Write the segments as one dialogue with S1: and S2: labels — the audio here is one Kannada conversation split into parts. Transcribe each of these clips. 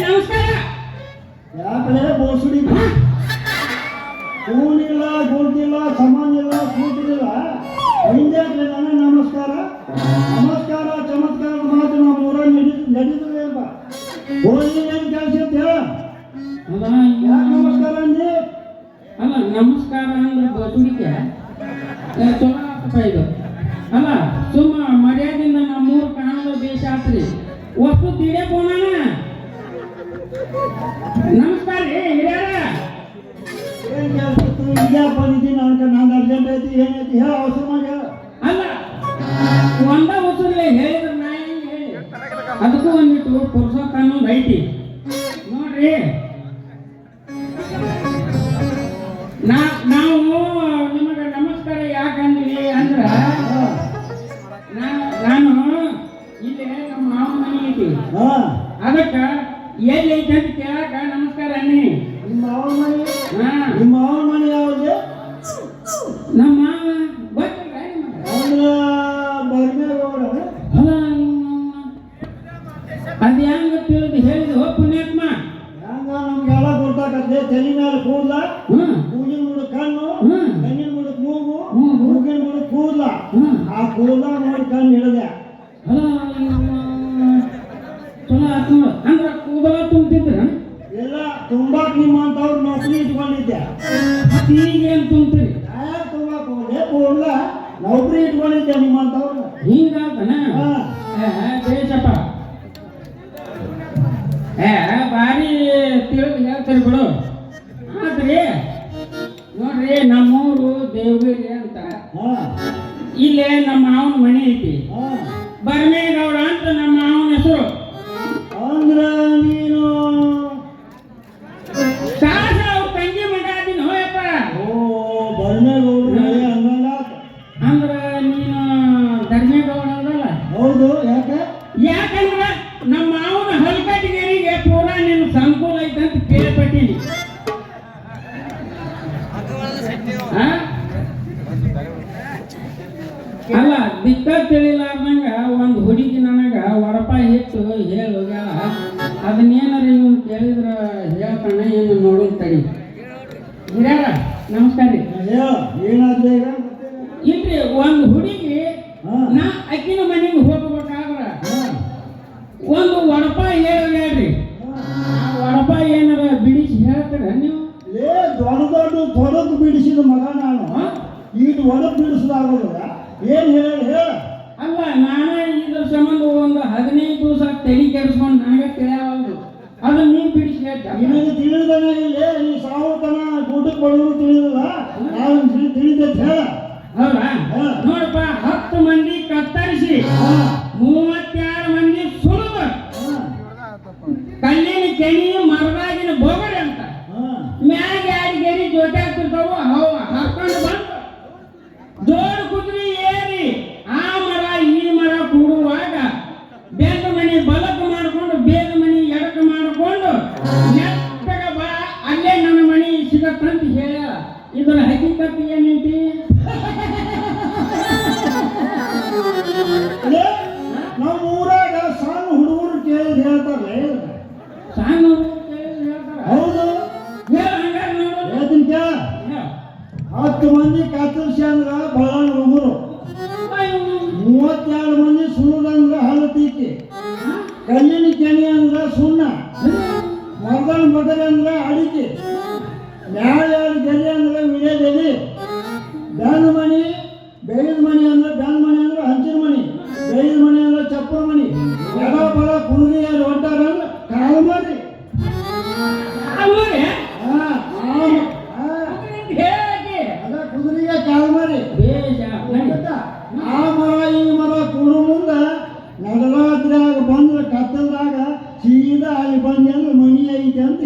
S1: ನಮಸ್ಕಾರ
S2: ಯಾಕಂದ್ರೆ ಬೋಸುಡಿ ಹೂನಿಲ್ಲ ಗುಂಟಿಲ್ಲ ಸಮಾನಿಲ್ಲ ಕೂತಿಲ್ಲ ಹಿಂದೆ ನಮಸ್ಕಾರ ನಮಸ್ಕಾರ ಚಮತ್ಕಾರದ ಮಾತು ನಮ್ಮ ಊರ ನಡೀತದೆ ಅಂತ ಹೋಗಿ ಏನ್ ಕೆಲಸ ಅಂತ ಹೇಳ ನಮಸ್ಕಾರ ಅಂದಿ
S1: ಅಲ್ಲ ನಮಸ್ಕಾರ ಅಂದ್ರೆ ಬದುಕಿಗೆ ಚಲೋ ಆಗ್ತಾ ಇದು ಅಲ್ಲ ಸುಮ್ಮ ಮರ್ಯಾದಿನ ನಮ್ಮೂರು ಕಾಣಲು ಬೇಷ ಆತ್ರಿ ವಸ್ತು ತಿಡೆ ಪೋಣಾನ ನಮಸ್ಕಾರ ರೀ ಹಿರಿಯರ. ಅಲ್ಲ ಒಂದ ಹೊಸರ್ಲೆ ಹೇಳಿದ್ರ ನಾ ಹೆಂಗ್ ಹೇಳಿ? ಅದಕ್ಕೂ ಒಂದಿಟ್ಟು ಪುರುಷೋತ್ತ ಅನ್ನೋದು ಐತಿ. ನೋಡ್ರಿ. ನಾ ಅದಕ್ಕ ಎಲ್ಲೈತೆ ಅಂತ ಕೇಳಾಕ ನಮಸ್ಕಾರ ಅನ್ನಿ.
S2: ನಿಮ್ಮ ಅವನ ಮನೆ ನಿಮ್ಮ ಅವನ ಮನೆ ಯಾವ್ದು
S1: ನಮ್ಮ ಗೊತ್ತಿಲ್ಲ ಅವ್ರ
S2: ಬರ್ಮೆ ರೋಡ್
S1: ಅಲ್ಲ ಅದು ಹೆಂಗ ತಿಳಿದು ಹೇಳಿದ ಪುಣ್ಯಾತ್ಮ.
S2: ಹೆಂಗ? ನಮ್ಗೆಲ್ಲ ಗೊತ್ತಾಗತ್ತೆ ತಲೆ ಮೇಲೆ ಕೂದಲ ಮೂಗಿನ ಮುಡಕ್ ಕಣ್ಣು ಕಣ್ಣಿನ ಮುಡಕ್ ಮೂಗು ಮೂಗಿನ ಮುಡಕ್ ಕೂದಲ. ಆ ಕೂದಲ
S1: ನಿಮ್ಮ ಹೀಗಾಗಣ ಹೊಲಕ್ಕೆ ಬೀಳಿಸೋದಾಗೋದ ಏನು
S2: ಹೇಳಿ ಹೇಳ?
S1: ಅಲ್ಲ ನಾನೇ ಇದ್ರ ಸಂಬಂಧ ಒಂದು ಹದಿನೈದು ದಿವಸ ತಲೆ ಕೆಡಿಸ್ಕೊಂಡು ನನಗೆ ತಿಳಿಯವಲ್ದು ಅದನ್ನ ನೀವು ಬಿಡಿಸಿ
S2: ತಿಳಿದನ ಇಲ್ಲ? ನೀ ಸಾವತನ ಊಟಕ್ಕೆ ಬಡವರು ತಿಳಿದಿಲ್ಲ? ನಾನು ತಿಳಿದೈತೆ ಹೇಳ.
S1: ನೋಡಪ್ಪ ಹತ್ತು ಮಂದಿ ಕತ್ತರಿಸಿ ಮೂವತ್ತಾರು ಮಂದಿ
S2: ಸುಲಭ
S1: ಕಲ್ಲಿನ ಕೆಣಿ ಮರದಾಗಿನ ಬೊಗಡೆ ಅಂತ.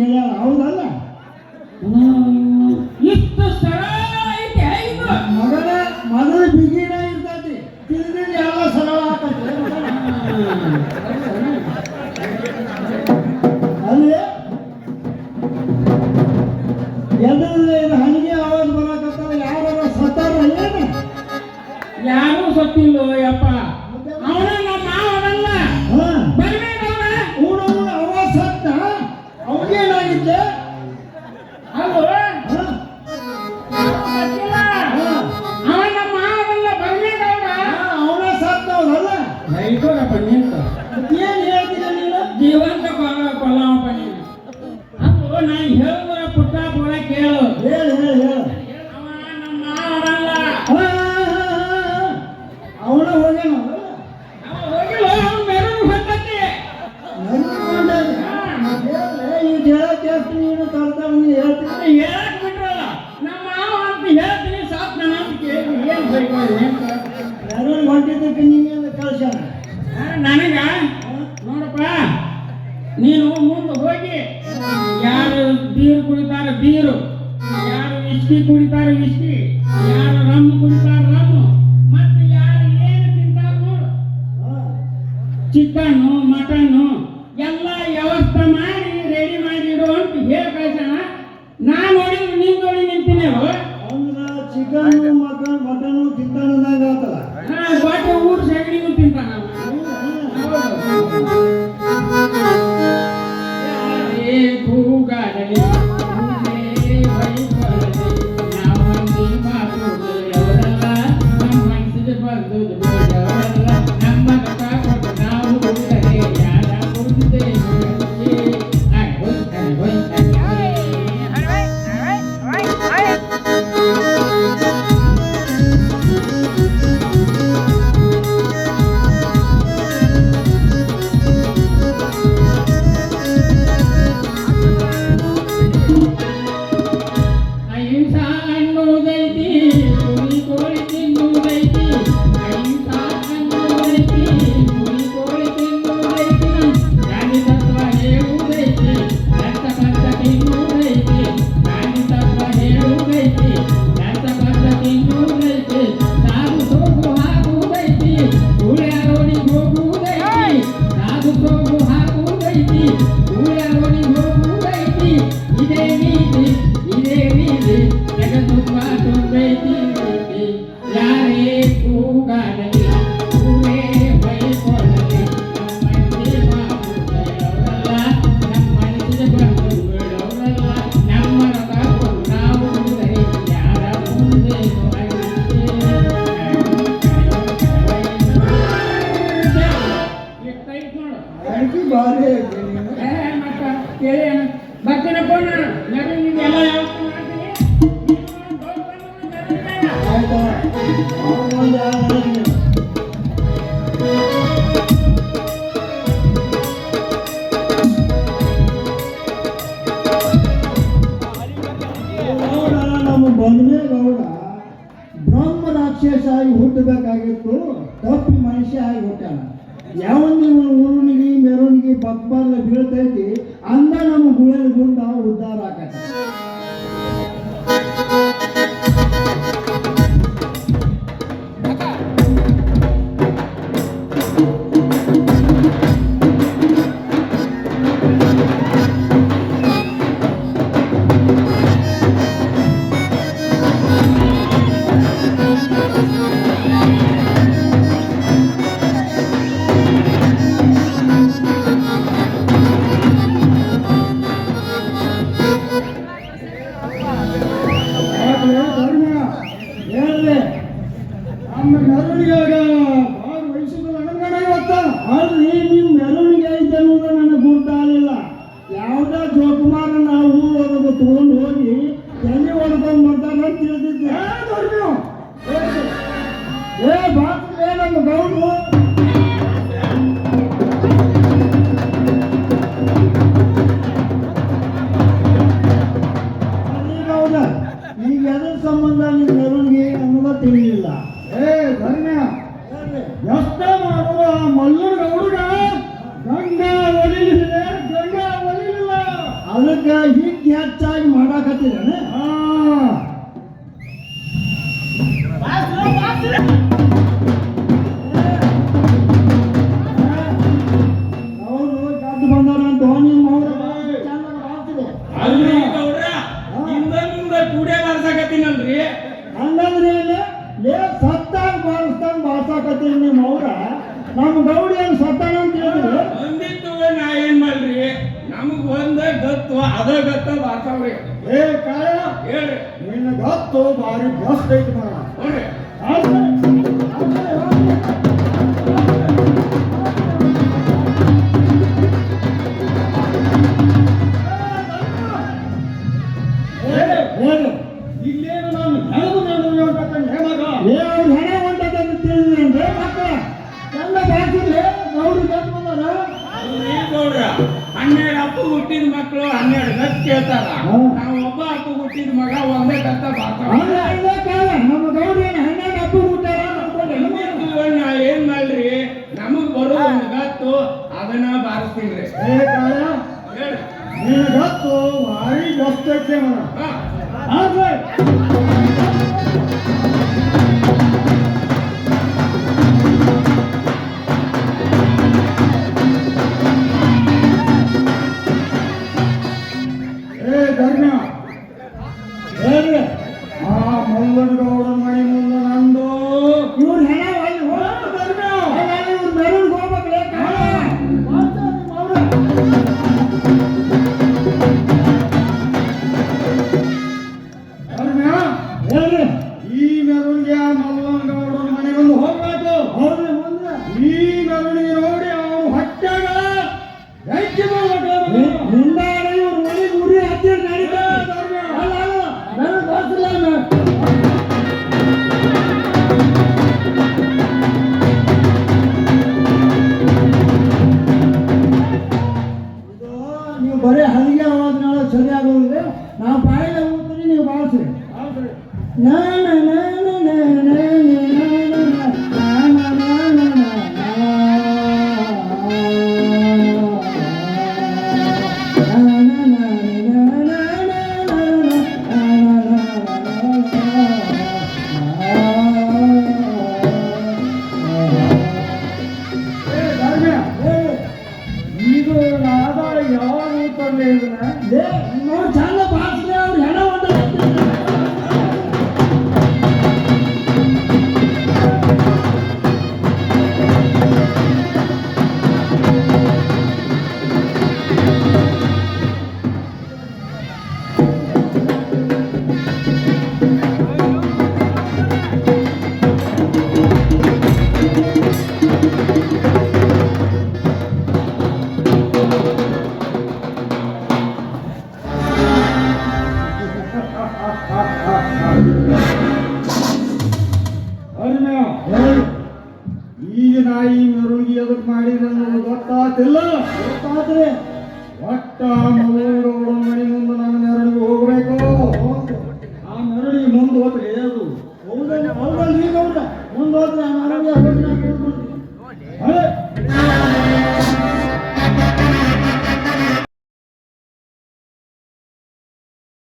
S1: ஏழாவது ಬೀರು ಕುಡಿತಾರೆ ಬೀರು. ಯಾರು ವಿಸ್ಕಿ ಕುಡಿತಾರೆ ವಿಸ್ಕಿ ಯಾರು ರಮ್ ಕುಡಿತಾರೆ ರಮ್ ಮತ್ತೆ ಯಾರು ಏನು ತಿಂತಾರ ನೋಡು. ಚಿಕನ್ ಮಟನ್ ಎಲ್ಲ ವ್ಯವಸ್ಥೆ ಮಾಡಿ ರೆಡಿ ಮಾಡಿರು ಅಂತ ಹೇಳಿ ನಾನು ನಾ ನೋಡಿದ್ರು ನೀನ್ ನೋಡಿ
S2: ನಿಂತಿನೇವು ಚಿಕನ್ ಮಟನ್ ಮಟನ್
S1: ತಿಂತಾನ
S2: Oh, my God.
S1: ಏ
S2: ಬಾತ್ರೂಮ್ ಏನಂದು ಗೌಡ್ರು. ಈಗ ಎದ್ರ ಸಂಬಂಧ ನಿಮ್ಮ ಏ ಧರ್ಮ್ಯ ಎಷ್ಟೇ ಮಾಡುವ ಆ ಮಲ್ಲೂರ್ಗ ಹುಡುಗ ಗಂಗ ಒಲಿಲಿಲ್ಲ ಒಲಿಲಿಲ್ಲ. ಅದಕ್ಕೆ ಹಿಗ್ ಹೆಚ್ಚಾಗಿ
S1: ಮಾಡಾಕತ್ತಿದ್ದಾನೆ? ಅದ ಗೊತ್ತಲ್ಲ ಅರ್ಥವ್ರಿ
S2: ಏ ಕಾಯ
S1: ಹೇಳ್ರಿ.
S2: ನಿನ್ನ ಗತ್ತು ಭಾರಿ ಜಾಸ್ತಿ ಐತಿ ಮಾಡ
S1: ಹನ್ನೆರಡು
S2: ಅಪ್ಪು ಹುಟ್ಟಿದ ಮಕ್ಕಳು
S1: ಹನ್ನೆರಡು ಗತ್ ಕೇಳ್ತಾರ. ನಾವು ಒಬ್ಬ ಅಪ್ಪ ಹುಟ್ಟಿದ ಮಗ ಒಂದೇ ಗತ್ತ
S2: ನಮ್ಮ ಗೌರಿ ಹನ್ನೆರಡು ಅಪ್ಪು ಹುಟ್ಟಾರ
S1: ನಾ ಏನ್ ಮಾಡ್ರಿ? ನಮಗ್ ಬರೋ ಒಂದು ಗತ್ತು ಅದನ್ನ ಬಾರಿಸ್ತೀನಿ
S2: ರೀ ಗತ್ತು ಭಾರಿ ಗತ್ತೈತೆ ಈಗ ನಾಯಿ ಮೆರವಣಿಗೆ ಎದಕ್ ಮಾಡಿದ ಗೊತ್ತಾತಿಲ್ಲ ಗೊತ್ತಾದ್ರೆ? ಒಟ್ಟ ಮಗಳೂರು ಮನೆ ಮುಂದೆ ನಾನು